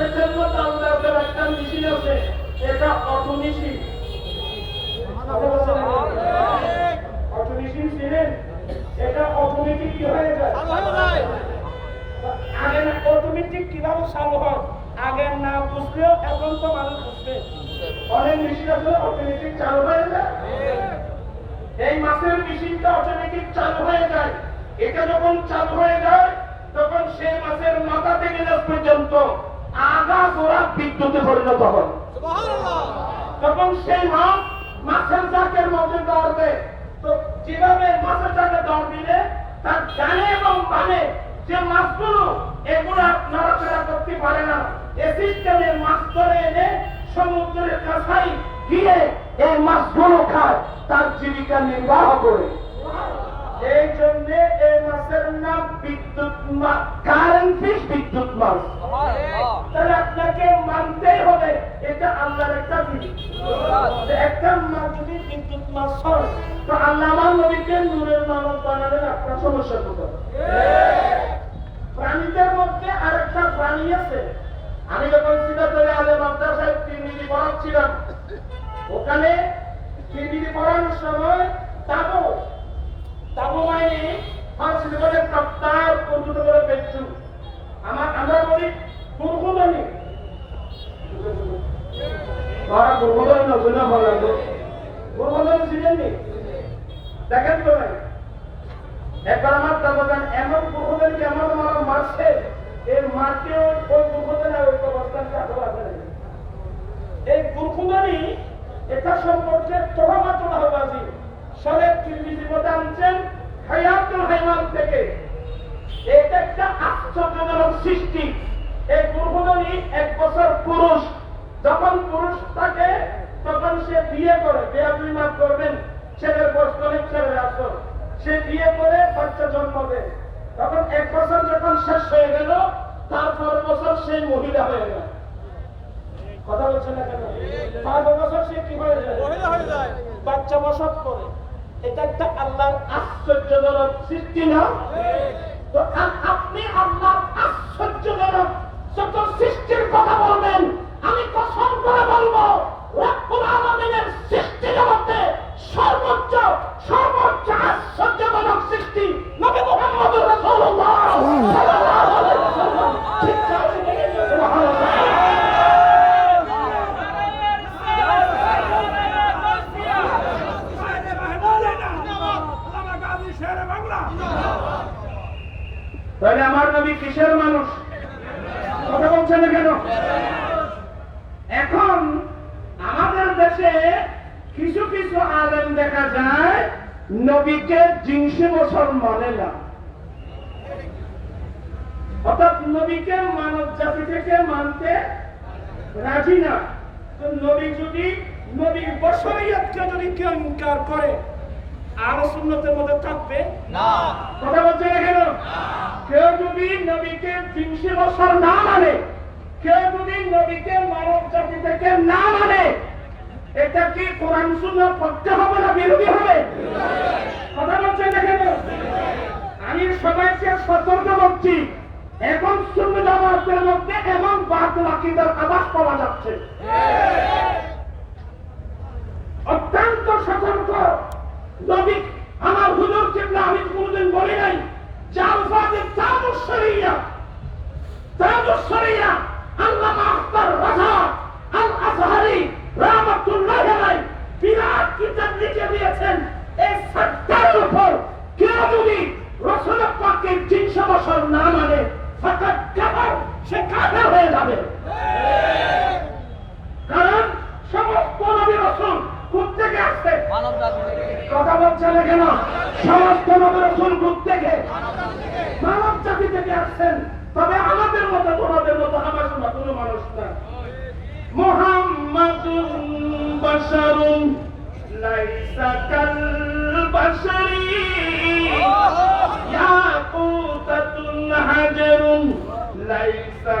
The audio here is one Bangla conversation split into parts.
মধ্যে আল্লাহর একটা মেশিন আছে। এটা অটো এটা অনেক মেশিন আছে অটোমেটিক চালু হয়ে যায়। এই মাসের মেশিনটা অটোমেটিক চালু হয়ে যায়। এটা যখন চালু হয়ে যায়, তখন সেই মাসের মাথা থেকে পর্যন্ত আগা গোড়া বিদ্যুতে পরিণত হয় তখন সেই মাছ মাছের চাকের মধ্যে দৌড়বে তো যেভাবে মাছের চাকে দৌড় দিলে তার ডানে এবং বামে যে মাছগুলো এগুলো নড়াচড়া করতে পারে না। এ সিস্টেমে মাছ ধরে এনে সমুদ্রের কাছাই গিয়ে এই মাছগুলো খায় তার জীবিকা নির্বাহ করে। মাছের বিদ্যুৎ বিদ্যুৎ মাছ তাহলে আপনাকে মানতেই হবে এটা আল্লাহর একটা একটা যদি বিদ্যুৎ মাছ হয় তো আল্লাহ নবীকে নূরের মানব আপনার প্রাণীদের মধ্যে আরেকটা প্রাণী আছে আমি যখন সিলেটে আলে মাদ্রাসায় তিনদিনই পড়াচ্ছিলাম। ওখানে তিনদিনই পড়ানোর সময় তাবু তাবু মাইনে ফার্স্ট লেভেলের কাপ্তার পর্যন্ত করে পেয়েছু আমার আমরা বলি দুর্গমণি তারা দুর্গমণি নজরে ভালো লাগবে দুর্গমণি ছিলেন নি দেখেন তো ভাই একবার আমার দাদাজান এমন দুর্গমণিকে এমন মারছে এই মারতে ওই দুর্গমণি ওই অবস্থানকে আরও আছে এই দুর্গমণি এটা সম্পর্কে তোহামা তোলাহবাজি। সালে তিরমিজি মধ্যে আনছেন হায়াতুল হাইওয়ান থেকে। এটা একটা আশ্চর্যজনক সৃষ্টি। এই দুর্গমণি এক বছর পুরুষ, যখন পুরুষ থাকে তখন সে বিয়ে করে বিয়ে দুই মাস করবেন, ছেলের বয়স ছেলের আসর। সে বিয়ে করে বাচ্চা জন্ম দেয়। তখন এক বছর যখন শেষ হয়ে গেল তারপর বছর সে মহিলা হয়ে গেল। কথা বলছে না কেন? পাঁচ বছর সে কি হয়ে যায়? বাচ্চা বসত করে। এটা একটা আল্লাহর আশ্চর্যজনক সৃষ্টি না? তো আপনি আল্লাহর আশ্চর্যজনক যত সৃষ্টির কথা বলবেন আমি কসম করে বলব রব্বুল আলামিনের সৃষ্টি জগতে সর্বোচ্চ সর্বোচ্চ আশ্চর্যজনক সৃষ্টি নবী মুহাম্মদুর রাসূলুল্লাহ সাল্লাল্লাহু আলাইহি ওয়াসাল্লাম ঠিক আছে সুবহানাল্লাহ তাহলে আমার নবী কিসের মানুষ কথা বলছেন না কেন এখন আমাদের দেশে কিছু কিছু আলেম দেখা যায় নবীকে জিনসে বছর মানে না অর্থাৎ নবীকে মানব জাতি থেকে মানতে রাজি না। তো নবী যদি নবীর বছরিয়াতকে যদি কেউ ইনকার করে আর সুন্নতের মধ্যে থাকবে? কথা বলছে না কেন? কেউ যদি নবীকে তিনশো বছর না মানে কেউ যদি নবীকে মানব জাতি থেকে না মানে এটা কি কোরআন শূন্য পড়তে হবে না বিরোধী হবে? কথা বলছে না কেন? আমি সবাইকে সতর্ক করছি। এখন শূন্য জামাতের মধ্যে এমন বাদ লাকিদার আবাস পাওয়া যাচ্ছে। অত্যন্ত সতর্ক। নবী, আমার হুজুর কিবলা আমি কোনদিন বলি নাই, যে আলফাজে তামুসরিয়া তামুসরিয়া আল্লামা আখতার রাজা আল আজহারি রাহমাতুল্লাহ আলাইহি বিরাট কিতাব লিখে দিয়েছেন এই সত্যার উপর কেউ যদি রসুল পাকের তিনশো বছর না মানে ফাকাত কাফার সে কাফের হয়ে যাবে। কারণ সমস্ত নবী রসুল কোথ থেকে আসছে। কথা বলছে না কেন? সমস্ত নবী রসুল কোথ থেকে মানব জাতি থেকে আসছেন। তবে আমাদের মতো তোমাদের মতো, আমার মতো কোনো মানুষ না। মুহাম্মাদুন বাশারুন, লাইসা কাল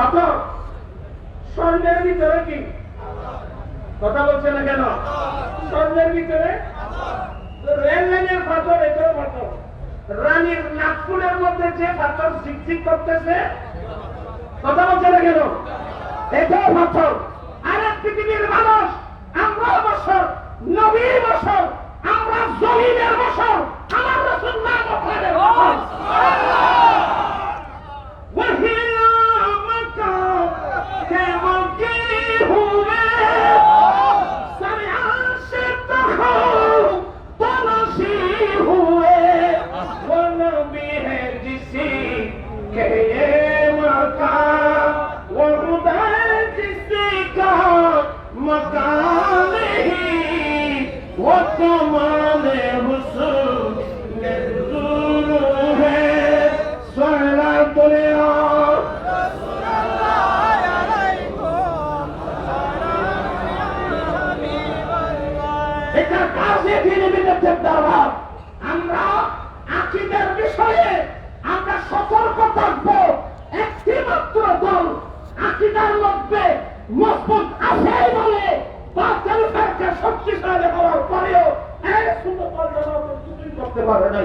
পাথর ভিতরে কি? কথা বলছে না কেন? স্বর্ণের ভিতরে রেল লাইনের পাথর এটাও পাথর রানীর নাগপুরের মধ্যে যে পাথর ঝিকঝিক করতেছে, কথা বলছে না কেন? এটাও পাথর আর পৃথিবীর মানুষ, আমরা বছর নবী বছর আমরা জমিনের বছর আমার রসুল নাম এটা কাজে ফিরে বিরুদ্ধে দাঁড়া আমরা আকিদের বিষয়ে আমরা সতর্ক থাকব। একটি মাত্র দল আকিদার মধ্যে মজবুত আছে বলে বাতিল কাজকে শক্তিশালী হওয়ার পরেও এক সুন্দর পর্যন্ত কিছুই করতে পারে না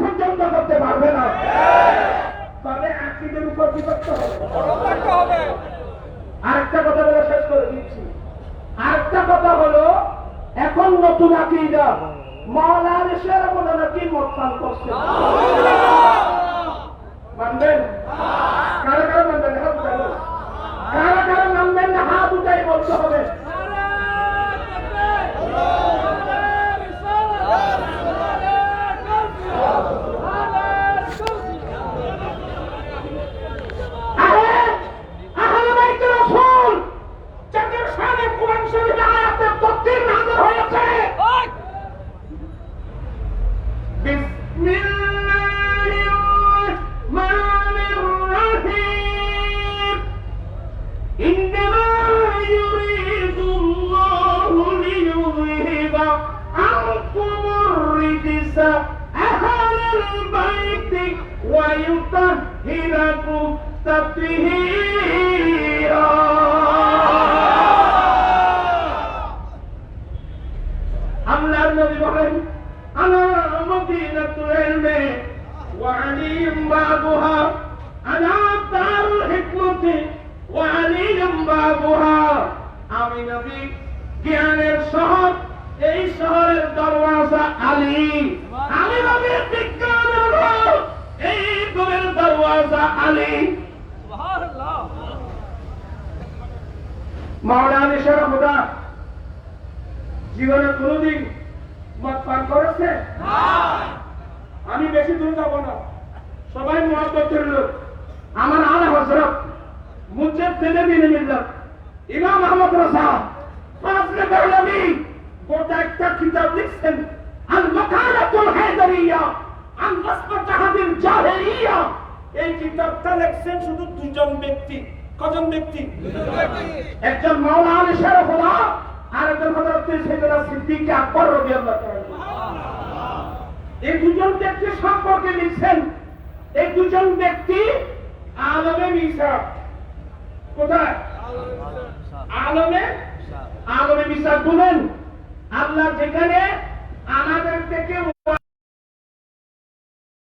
পর্যন্ত করতে পারবে না। তবে আকিদের উপর বিপক্ষ হবে। আরেকটা কথা বলে শেষ করে দিচ্ছি। আরেকটা কথা হলো এখন নতুন আকিদা। মহলার আপনারা কি মত পান করছে? মানবেন? কারা কারা মানবেন? হাত কারা কারা মানবেন? হাত উঠাই বলতে হবে। ويطهركم تطهيرا আল্লাহর নবী বলেন আনা মদিনাতুল ইলমি ওয়া আলিম বাবুহা আনা দারুল হিকমতি ওয়া আলিম বাবুহা আমি নবী জ্ঞানের শহর এই শহরের দরওয়াজা আলী আলী। মাওলানা ইশারা খোদা জীবনে কোনোদিন মদ পান করেছে আমি বেশি দূর যাব না। সবাই মহব্বতের লোক। আমার আলে হজরত মুজেব ফেলে দিনে মিল্লাত ইমাম আহমদ রাজা। ফাজলে বেহলামি গোটা একটা কিতাব লিখছেন আল মাকালাতুল হায়দারিয়া আন ওয়াসফা জাহাদিল জাহেলিয়া। এই কিতাবটা লিখছেন শুধু দুজন ব্যক্তি। কজন ব্যক্তি? একজন মাওলানা আলী শরফুল্লাহ আর একজন হযরত সাইয়েদনা সিদ্দিক আকবর রাদিয়াল্লাহু এই দুজন ব্যক্তি সম্পর্কে লিখছেন, এই দুজন ব্যক্তি আলমে মিসা কোথায়? আলমে? আলমে মিসা বলেন, আল্লাহ যেখানে আমাদের থেকে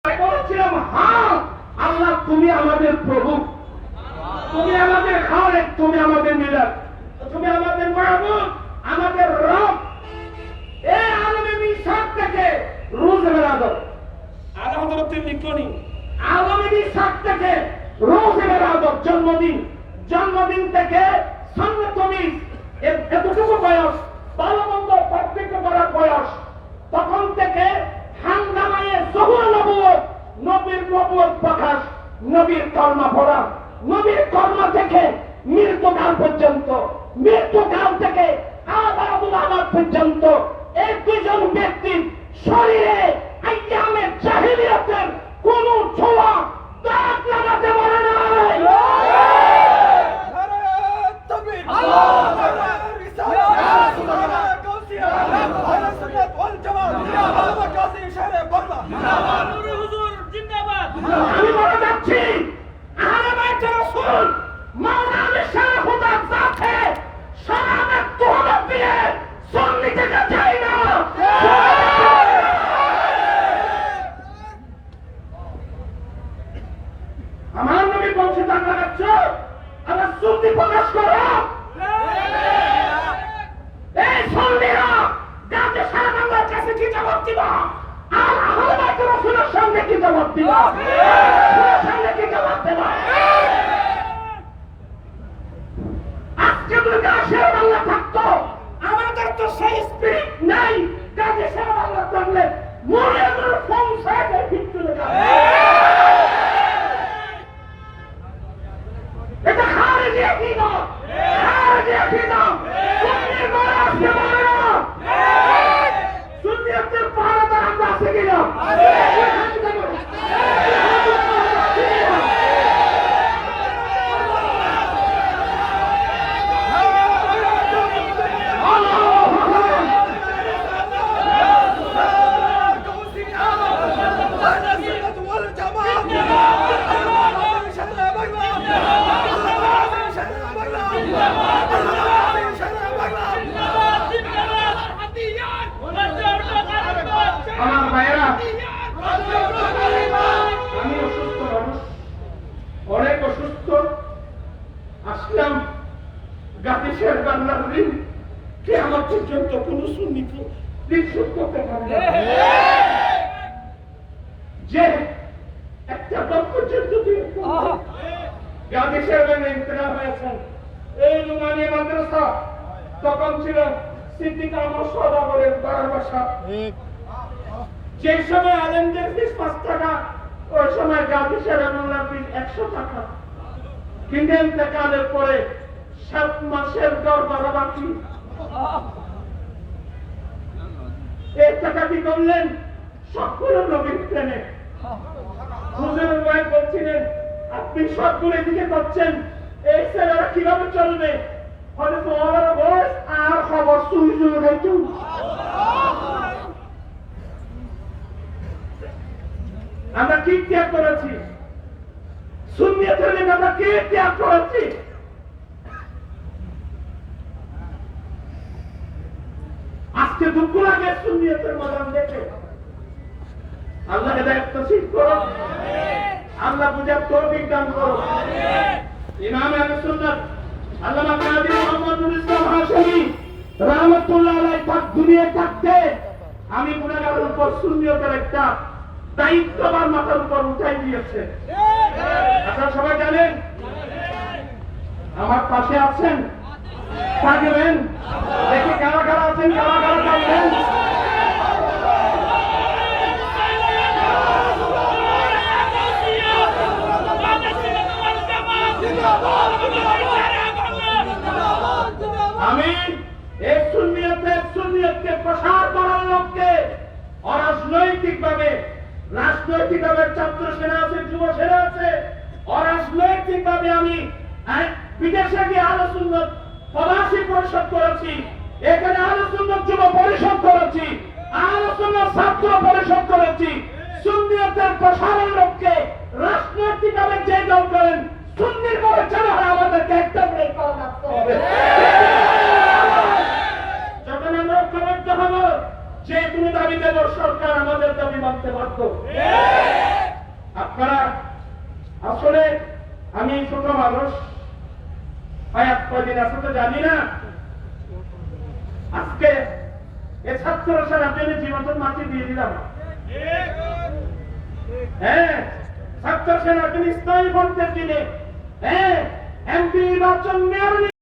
বলেছিলাম হ্যাঁ আল্লাহ তুমি আমাদের প্রভু। তুমি আমাদের খালেক তুমি আমাদের মিলার তুমি আমাদের মাহবুব আমাদের রব। এ আলমে মিসাক থেকে রোজ বেরাদত আলে হযরতের লিখনি আলমে মিসাক থেকে রুজ বেরাদত জন্মদিন। জন্মদিন থেকে সন্ন্যতমিজ এতটুকু বয়স ভালো মন্দ পার্থক্য করার বয়স তখন থেকে হাঙ্গামায়ে জহুর নবুয়ত নবীর নবুয়ত প্রকাশ নবীর কর্মা পড়া। নবীর কর্মা থেকে মৃত্যুকাল পর্যন্ত। মৃত্যুকাল থেকে আবার পর্যন্ত। এই দুজন ব্যক্তির শরীরে আইয়ামের জাহিলিয়াতের কোন ছোঁয়া দাগ লাগাতে পারে নাই সুন্নিয়ত রাসূল মাওলানা শাহ খুদা জাতে সালামে তোহমত দিয়ে সুন্নি থেকে যাই না বংশে দান লাগাচ্ছ আমার সুন্নি প্রকাশ করো। এই গাছে সারা বাংলার কাছে কি জবাব দিবা, আর রাসূলের কি জবাব দিবা। কি জবাব দিবা। আজকে যদি বাংলা থাকতো। আমাদের তো সেই স্পিরিট নাই গাছে সারা বাংলা থাকলে মরে মরে ফোন সাইডে ফিট চলে যাবে এটা খারেজি আকিদা খারেজি আকিদা সুন্নি মারা আসতে পারে না সুন্নিয়তের পাহারাদার আমরা আছে কিনা আমার ভাইয়েরা আমি অসুস্থ মানুষ অনেক অসুস্থ আসলাম গাতিসের বাংলার ঋণ কে আমার পর্যন্ত কোন সুন্নি দিন করতে পারে না। যে একটা দম পর্যন্ত গাতিসের বাংলা ইন্তরা হয়েছেন এই রুমানিয়া মাদ্রাসা। তখন ছিল সিদ্দিক আমার সদাগরের বাড়ার বাসা যে সময় আলেমদের ফিস পাঁচ টাকা ওই সময় গান্ধী সেরানুল্লাহ ফিস একশো টাকা। কিন্তু ইন্তেকালের পরে সাত মাসের দর বাড়া টাকা কি করলেন সবগুলো নবীর প্রেমে। হুজুর ভাই বলছিলেন, আপনি সবগুলো দিকে করছেন। এই ছেলেরা কীভাবে চলবে? হয়তো তোমার বয়স আর খবর সুই সুই আমরা কি ত্যাগ করেছি? সুন্নিয়তের লেগে আমরা কি ত্যাগ করেছি? আজকে দুঃখ লাগে সুন্নিয়তের মদান দেখে। আল্লাহ হেদায়ত নসিব করো। আল্লাহ বুঝার তৌফিক দান করো। ইমাম আহলে সুন্নাত আল্লামা কাজী মুহাম্মদুল ইসলাম হাশমি রাহমাতুল্লাহ আলাইহি পাক থাকতে আমি উপর সুন্নিয়তের একটা দায়িত্ববার মাথার উপর উঠাই দিয়েছে। আপনারা সবাই জানেন? আমার পাশে আছেন? থাকবেন? আমি এই সুন্নিয়তের সুন্নিয়তকে প্রসার করার লক্ষ্যে অরাজনৈতিক ভাবে রাজনৈতিক ভাবে ছাত্র সেনা আছে যুব সেনা আছে অরাজনৈতিক ভাবে আমি আহ, বিদেশে গিয়ে আলোচনা প্রবাসী পরিষদ করেছি এখানে আলোচনা যুব পরিষদ করেছি আলোচনা ছাত্র পরিষদ করেছি। সুন্নিয়তের প্রসারের লক্ষ্যে রাজনৈতিক ভাবে যে দল করেন সুন্নির করে ছাড়া আমাদেরকে একটা ব্রেক করা রাখতে হবে যখন আমরা ঐক্যবদ্ধ হব যে কোনো দাবি দেব সরকার আমাদের দাবি মানতে বাধ্য। আপনারা আসলে আমি ছোট মানুষ হায়াত কয়দিন জানি না। জন্য জীবন মাটি দিয়ে দিলাম। হ্যাঁ ছাত্র সেনা তিনি স্থায়ী বলতে দিনে হ্যাঁ এমপি নির্বাচন মেয়র